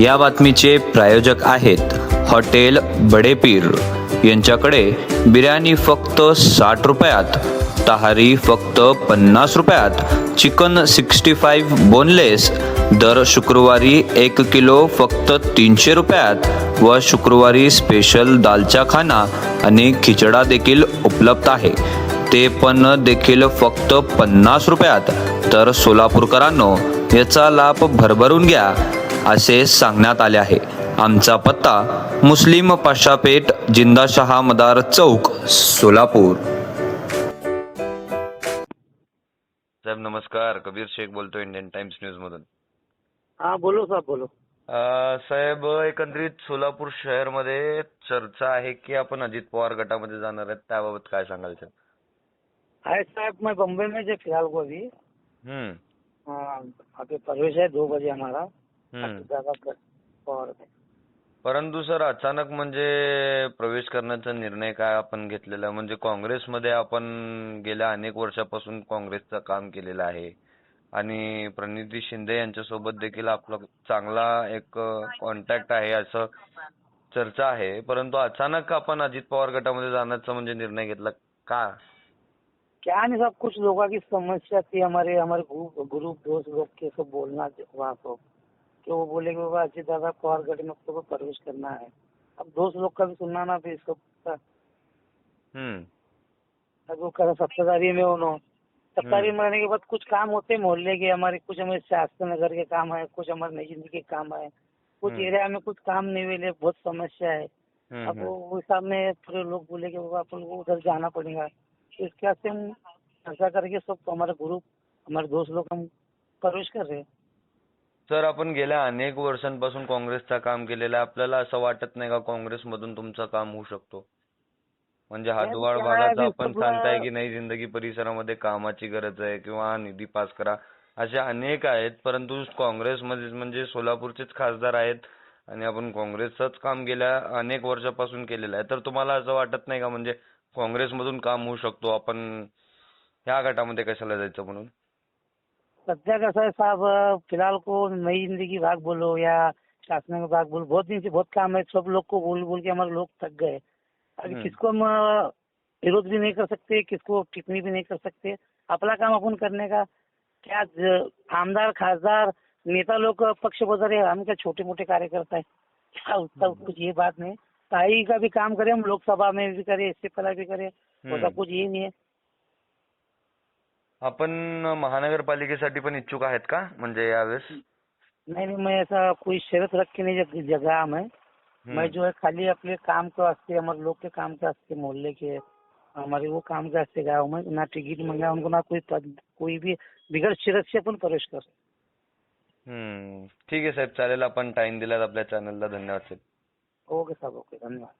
या बातमीचे प्रायोजक आहेत हॉटेल बडेपीर. यांच्याकडे बिर्याणी फक्त साठ रुपयात तहारी फक्त पन्नास रुपयात चिकन सिक्स्टी फाईव्ह बोनलेस दर शुक्रवारी एक किलो फक्त तीनशे रुपयात व शुक्रवारी स्पेशल दालचा खाना आणि खिचडा देखील उपलब्ध आहे. ते पण देखील फक्त पन्नास रुपयात. तर सोलापूरकरांनो याचा लाभ भरभरून घ्या. असे सांगण्यात आले आहे. आमचा पत्ता मुस्लिम पाशापेठ जिंदाशहा मदार चौक सोलापूर. साहेब नमस्कार. कबीर शेख बोलतो इंडियन टाइम्स न्यूज मधून हा बोलो साहेब बोलो. साहेब एकंदरीत सोलापूर शहरमध्ये चर्चा आहे की आपण अजित पवार गटामध्ये जाणार आहेत? त्याबाबत काय सांगाल सर है साहब मैं बम्बई में जो फिलहाल को अभी हम्म. हाँ, अभी प्रवेश है दो बजे हमारा परंतु सर अचानक म्हणजे प्रवेश करण्याचा निर्णय काय आपण घेतलेला? म्हणजे काँग्रेसमध्ये आपण गेल्या अनेक वर्षापासून काँग्रेसचं काम केलेलं आहे. आणि प्रणिती शिंदे यांच्यासोबत देखील आपला चांगला एक कॉन्टॅक्ट आहे असं चर्चा आहे. परंतु अचानक आपण अजित पवार गटामध्ये जाण्याचा म्हणजे निर्णय घेतला का? क्या नहीं साहब कुछ लोगों की समस्या थी हमारे हमारे ग्रुप दोस्त लोग के सब बोलना कि वो बोले कि बाबा अजय दादा पवार गढ़ में तो प्रवेश करना है। अब दोस्त लोग का भी सुनना ना भी सब हम्म। अब वो कह सत्ताधारी में उन्होंने सत्ताधारी में रहने के बाद कुछ काम होते हैं मोहल्ले के हमारे कुछ हमारे शास्त्र नगर के काम है कुछ हमारे नई ज़िंदगी के काम है कुछ हम्म। एरिया में कुछ काम नहीं मिले बहुत समस्या है। हम्म, अब हम्म। वो हिसाब में पूरे लोग बोले कि बाबा अपन को उधर जाना पड़ेगा। तो इसके वास्ते हम चर्चा करके सब हमारे ग्रुप हमारे दोस्त लोग हम प्रवेश कर रहे हैं। सर आपण गेल्या अनेक वर्षांपासून काँग्रेसचं काम केलेलं आहे. आपल्याला असं वाटत नाही का काँग्रेसमधून तुमचं काम होऊ शकतो? म्हणजे हातवाड काय भागाचं आपण सांगताय की नाही जिंदगी परिसरामध्ये कामाची गरज आहे किंवा निधी पास करा असे अनेक आहेत. परंतु काँग्रेसमध्ये म्हणजे सोलापूरचेच खासदार आहेत आणि आपण काँग्रेसचंच काम गेल्या अनेक वर्षापासून केलेलं आहे. तर तुम्हाला असं वाटत नाही का म्हणजे काँग्रेसमधून काम होऊ शकतो? आपण ह्या गटामध्ये कशाला जायचं म्हणून? सध्या कसं साहब फ़िलहाल को नई ज़िंदगी भाग बोलो या शासन भाग बोलो। बहुत दिन से बहुत काम है सब लोग को बोल बोल के हमारे लोग थक गए। अभी हम्म। किसको हम विरोध भी नहीं कर सकते किसको टिप्पणी भी नहीं कर सकते। अपना काम अपन करने का। क्या आमदार खासदार नेता लोग पक्ष बदल रहे हम क्या छोटे मोटे कार्यकर्ता है? क्या उसका कुछ ये बात नहीं। स्थायी का भी काम करे हम लोकसभा में भी करें इससे पहला भी करे हम्म. उसका कुछ ये नहीं है। आपण महानगरपालिकेसाठी पण इच्छुक आहेत का? म्हणजे यावेळेस? नहीं नहीं मैं ऐसा कोई शर्त रख के नहीं जग- जगह मैं जो है खाली अपने काम के वास्ते हमारे लोग के काम के वास्ते मोहल्ले के हमारे वो काम के वास्ते गया हूँ मैं ना टिकट मंगा उनको ना कोई पद कोई भी बिगड़ शरत से अपन प्रवेश कर. हम्म. ठीक आहे साहेब चालेल आपण टाइम दिलात आपल्या चॅनलला धन्यवाद साहेब. ओके साहब ओके धन्यवाद.